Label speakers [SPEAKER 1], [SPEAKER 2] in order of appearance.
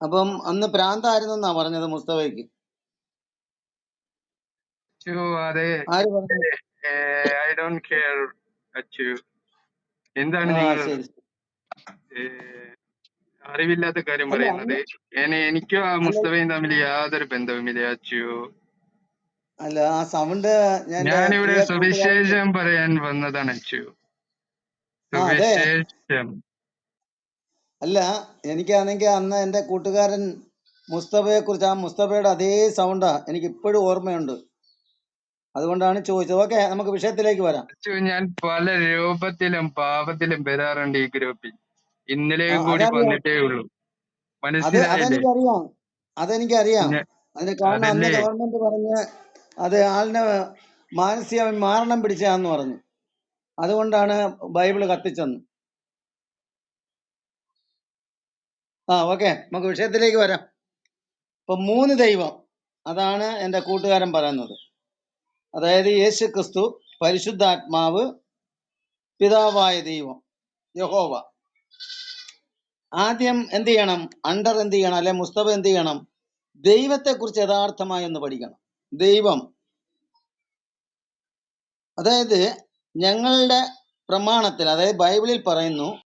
[SPEAKER 1] അപ്പം അന്ന് പ്രാന്തായിരുന്നു എന്നാ പറഞ്ഞത് മുസ്തഫയ്ക്ക്? ആര് പറഞ്ഞു
[SPEAKER 2] ഐ ഡോണ്ട് കെയർ അച്ചു. എന്താണ് നിങ്ങൾ അറിവില്ലാത്ത കാര്യം പറയുന്നത്. എനിക്കും ആ മുസ്തഫയും തമ്മിൽ യാതൊരു ബന്ധവുമില്ല അച്ചു.
[SPEAKER 1] അല്ല ആ സൗണ്ട്
[SPEAKER 2] ഞാനിവിടെ സുവിശേഷം പറയാൻ വന്നതാണ് അച്ചു. സുവിശേഷം.
[SPEAKER 1] അല്ല എനിക്കാണെങ്കിൽ അന്ന് എന്റെ കൂട്ടുകാരൻ മുസ്തഫയെ കുറിച്ച് ആ മുസ്തഫയുടെ അതേ സൗണ്ടാ എനിക്ക് ഇപ്പോഴും ഓർമ്മയുണ്ട്. അതുകൊണ്ടാണ് ചോദിച്ചത്. ഓക്കെ നമുക്ക് വിഷയത്തിലേക്ക് വരാം.
[SPEAKER 2] ഞാൻ പല രൂപത്തിലും പാപത്തിലും വരാറുണ്ട് ഈ ഗ്രൂപ്പിൽ. ഇന്നലെ കൂടി വന്നിട്ടേ ഉള്ളൂ. മനസ്സിലായില്ലേ?
[SPEAKER 1] അതെനിക്കറിയാം. അതിന് കാരണം അന്ന് ഗവൺമെന്റ് പറഞ്ഞ് അത് ആളിന് മാനസിക മാരണം പിടിച്ചാന്ന് പറഞ്ഞു. അതുകൊണ്ടാണ് ബൈബിൾ കത്തിച്ചെന്ന്. ആ ഓക്കെ നമുക്ക് വിഷയത്തിലേക്ക് വരാം. ഇപ്പൊ മൂന്ന് ദൈവം. അതാണ് എന്റെ കൂട്ടുകാരൻ പറയുന്നത്. അതായത് യേശു ക്രിസ്തു പരിശുദ്ധാത്മാവ് പിതാവായ ദൈവം യഹോവ. ആദ്യം എന്ത് ചെയ്യണം? അണ്ടർ എന്ത് ചെയ്യണം? അല്ലെ മുസ്തഫ എന്ത് ചെയ്യണം? ദൈവത്തെക്കുറിച്ച് യഥാർത്ഥമായി ഒന്ന് പഠിക്കണം. ദൈവം. അതായത് ഞങ്ങളുടെ പ്രമാണത്തിൽ അതായത് ബൈബിളിൽ പറയുന്നു